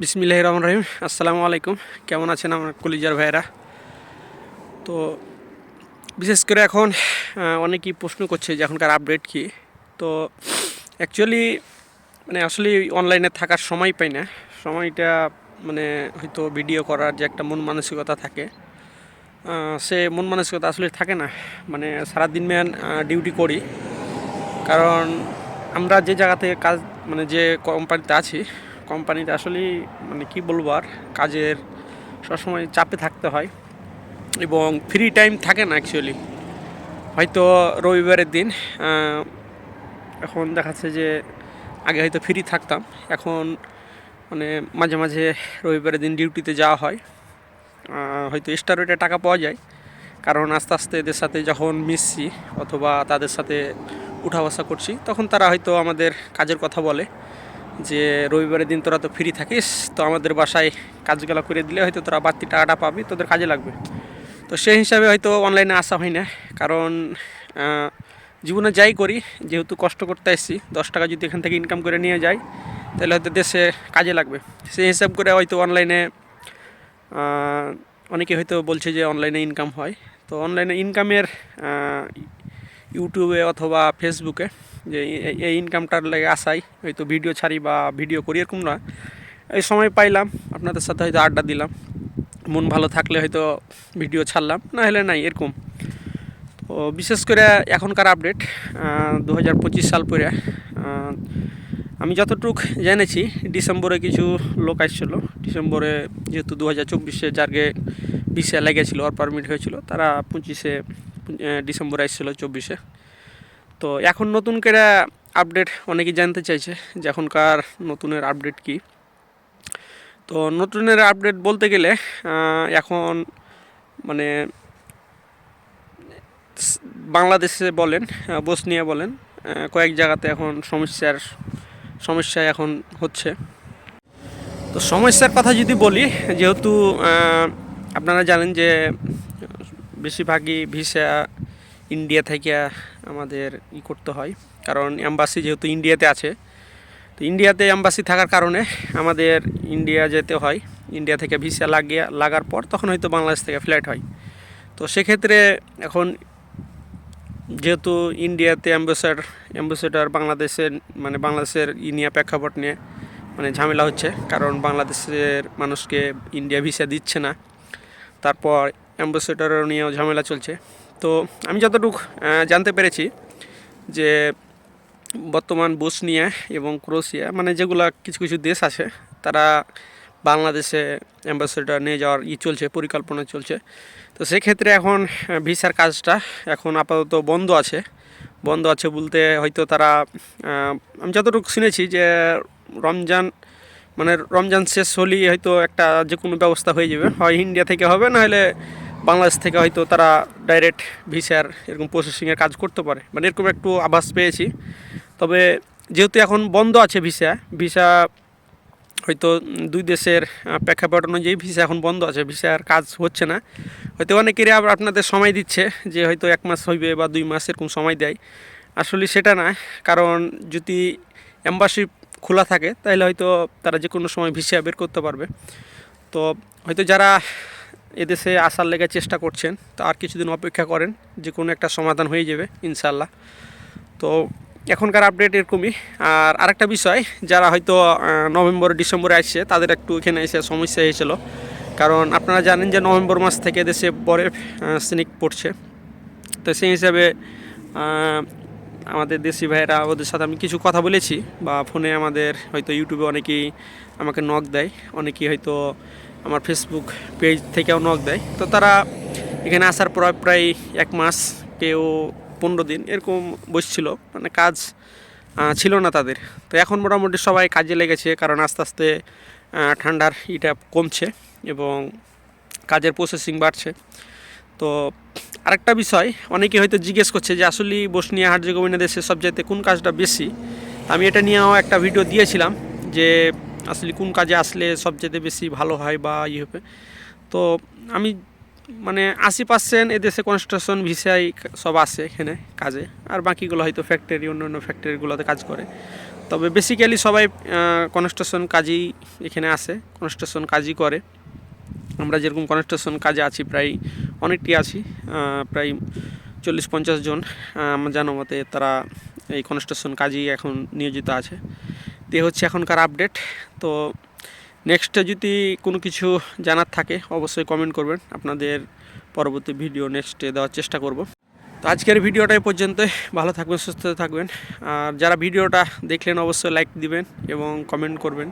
বিসমিল্লাহ রহমান রহিম। আসসালামু আলাইকুম। কেমন আছেন আমার কলিজার ভাইয়েরা? তো বিশেষ করে এখন অনেকেই প্রশ্ন করছে যে এখনকার আপডেট কি? তো অ্যাকচুয়ালি মানে আসলে অনলাইনে থাকার সময় পাই না। সময়টা মানে হয়তো ভিডিও করার যে একটা মন মানসিকতা থাকে সে মন মানসিকতা আসলে থাকে না। মানে সারাদিন ম্যান ডিউটি করি। কারণ আমরা যে জায়গাতে কাজ মানে যে কোম্পানিতে আছি কোম্পানিতে আসলে মানে কি বলব আর, কাজের সবসময় চাপে থাকতে হয় এবং ফ্রি টাইম থাকে না অ্যাকচুয়ালি হয়তো রবিবারের দিন এখন দেখাচ্ছে যে আগে হয়তো ফ্রি থাকতাম, এখন মানে মাঝে মাঝে রবিবারের দিন ডিউটিতে যাওয়া হয়। হয়তো এক্সট্রা রেটে টাকা পাওয়া যায়, কারণ আস্তে আস্তে এদের সাথে যখন মিশছি অথবা তাদের সাথে উঠা বসা করছি, তখন তারা হয়তো আমাদের কাজের কথা বলে। যে রবিবারের দিন তোরা তো ফ্রি থাকিস, তো আমাদের বাসায় কাজগুলো করে দিলে হয়তো তোরা বাড়তি টাকাটা পাবি, তোদের কাজে লাগবে। তো সেই হিসাবে হয়তো অনলাইনে আসা হয় না, কারণ জীবনে যাই করি, যেহেতু কষ্ট করতে এসেছি, দশ টাকা যদি এখান থেকে ইনকাম করে নিয়ে যাই, তাহলে হয়তো দেশে কাজে লাগবে। সেই হিসাব করে হয়তো অনলাইনে অনেকে হয়তো বলছে যে অনলাইনে ইনকাম হয়। তো অনলাইনে ইনকামের ইউটিউবে অথবা ফেসবুকে যে এই- ইনকামটার লেগে আসাই হয়তো ভিডিও ছাড়ি বা ভিডিও করি, এরকম না এই সময় পাইলাম, আপনাদের সাথে হয়তো আড্ডা দিলাম। মন ভালো থাকলে হয়তো ভিডিও ছাড়লাম, না হলে নাই, এরকম। তো বিশেষ করে এখনকার আপডেট দু হাজার পঁচিশ সাল পরে আমি যতটুক জেনেছি, ডিসেম্বরে কিছু লোক আসছিল। ডিসেম্বরে যেহেতু দু হাজার চব্বিশে যারকে বিশে লেগেছিল আর পারমিট হয়েছিল, তারা পঁচিশে ডিসেম্বরে আসছিল চব্বিশে। তো এখন নতুন করে আপডেট অনেকেই জানতে চাইছে যে এখনকার নতুনের আপডেট কি। তো নতুনের আপডেট বলতে গেলে এখন মানে বাংলাদেশে বলেন বসনিয়া বলেন কয়েক জায়গাতে এখন সমস্যার, সমস্যা এখন হচ্ছে। তো সমস্যার কথা যদি বলি, যেহেতু আপনারা জানেন যে বেশিরভাগই ভিসা ইন্ডিয়া থেকে আমাদের ই করতে হয়। কারণ অ্যাম্বাসি যেহেতু ইন্ডিয়াতে আছে, তো ইন্ডিয়াতে অ্যাম্বাসি থাকার কারণে আমাদের ইন্ডিয়া যেতে হয়। ইন্ডিয়া থেকে ভিসা লাগিয়ে, লাগার পর তখন হয়তো বাংলাদেশ থেকে ফ্লাইট হয়। তো সেক্ষেত্রে এখন যেহেতু ইন্ডিয়াতে অ্যাম্বাসাডার অ্যাম্বাসেডার বাংলাদেশের মানে বাংলাদেশের ই নিয়ে প্রেক্ষাপট নিয়ে মানে ঝামেলা হচ্ছে। কারণ বাংলাদেশের মানুষকে ইন্ডিয়া ভিসা দিচ্ছে না। তারপর অ্যাম্বাসেডারও নিয়েও ঝামেলা চলছে। তো আমি যতটুকু জানতে পেরেছি যে বর্তমান বসনিয়া এবং ক্রোশিয়া মানে যেগুলা কিছু কিছু দেশ আছে, তারা বাংলাদেশে অ্যাম্বাসেডার নিয়ে যাওয়ার ই চলছে, পরিকল্পনা চলছে। তো সেক্ষেত্রে এখন ভিসার কাজটা এখন আপাতত বন্ধ আছে। বন্ধ আছে বলতে হয়তো তারা আমি যতটুকু শুনেছি যে রমজান মানে রমজান শেষ হলেই হয়তো একটা যে কোনো ব্যবস্থা হয়ে যাবে। হয় ইন্ডিয়া থেকে হবে না হলে বাংলাদেশ থেকে হয়তো তারা ডাইরেক্ট ভিসার এরকম প্রসেসিংয়ের কাজ করতে পারে। মানে এরকম একটু আভাস পেয়েছি। তবে যেহেতু এখন বন্ধ আছে ভিসা ভিসা হয়তো দুই দেশের প্রেক্ষাপট অনুযায়ী ভিসা এখন বন্ধ আছে। ভিসার কাজ হচ্ছে না। হয়তো অনেকেরই আবার আপনাদের সময় দিচ্ছে যে হয়তো এক মাস হইবে বা দুই মাস এরকম সময় দেয়। আসলে সেটা না। কারণ যদি এম্বাসি খোলা থাকে তাহলে হয়তো তারা যে কোনো সময় ভিসা বের করতে পারবে। তো হয়তো যারা এদেশে আসার লেগে চেষ্টা করছেন, তো আর কিছুদিন অপেক্ষা করেন, যে কোনো একটা সমাধান হয়ে যাবে ইনশাল্লাহ তো এখনকার আপডেট এরকমই। আর আরেকটা বিষয়, যারা হয়তো নভেম্বর, ডিসেম্বরে আসছে, তাদের একটু এখানে এসে সমস্যা হয়েছিল। কারণ আপনারা জানেন যে নভেম্বর মাস থেকে দেশে বরফ স্নিক পড়ছে। তো সেই হিসাবে আমাদের দেশি ভাইয়েরা, ওদের সাথে আমি কিছু কথা বলেছি, বা ফোনে আমাদের হয়তো ইউটিউবে অনেকেই আমাকে নক দেয়, অনেকেই হয়তো আমার ফেসবুক পেজ থেকেও নক দেয়। তো তারা এখানে আসার পর, প্রায় এক মাস, কেউ পনেরো দিন এরকম বসছিল। মানে কাজ ছিল না তাদের। তো এখন মোটামুটি সবাই কাজে লেগেছে, কারণ আস্তে আস্তে ঠান্ডার ইটা কমছে এবং কাজের প্রসেসিং বাড়ছে। তো আরেকটা বিষয়, অনেকে হয়তো জিজ্ঞেস করছে যে আসলে বসনিয়া হার্জেগোভিনা দেশে সবচাইতে কোন কাজটা বেশি? আমি এটা নিয়েও একটা ভিডিও দিয়েছিলাম যে আসলে কোন কাজে আসলে সবচেয়ে বেশি ভালো হয় বা ইয়ে হবে। তো আমি মানে আশি পার্সেন্ট এদেশে কনস্ট্রাকশন ভিসাই সব আসে এখানে কাজে। আর বাকিগুলো হয়তো ফ্যাক্টরি অন্য অন্য ফ্যাক্টরিগুলোতে কাজ করে। তবে বেসিক্যালি সবাই কনস্ট্রাকশন কাজই এখানে আসে কনস্ট্রাকশন কাজই করে। আমরা যেরকম কনস্ট্রাকশন কাজে আছি প্রায় অনেকটি আছি প্রায় চল্লিশ পঞ্চাশ জন। আমার জানা মতে তারা এই কনস্ট্রাকশন কাজেই এখন নিয়োজিত আছে। তে হচ্ছে এখনকার আপডেট তো নেক্সটে যদি কোনো কিছু জানার থাকে, অবশ্যই কমেন্ট করবেন। আপনাদের পরবর্তী ভিডিও নেক্সটে দেওয়ার চেষ্টা করব। তো আজকের ভিডিওটা এ পর্যন্ত ভালো থাকবেন, সুস্থ থাকবেন। আর যারা ভিডিওটা দেখলেন, অবশ্যই লাইক দিবেন এবং কমেন্ট করবেন।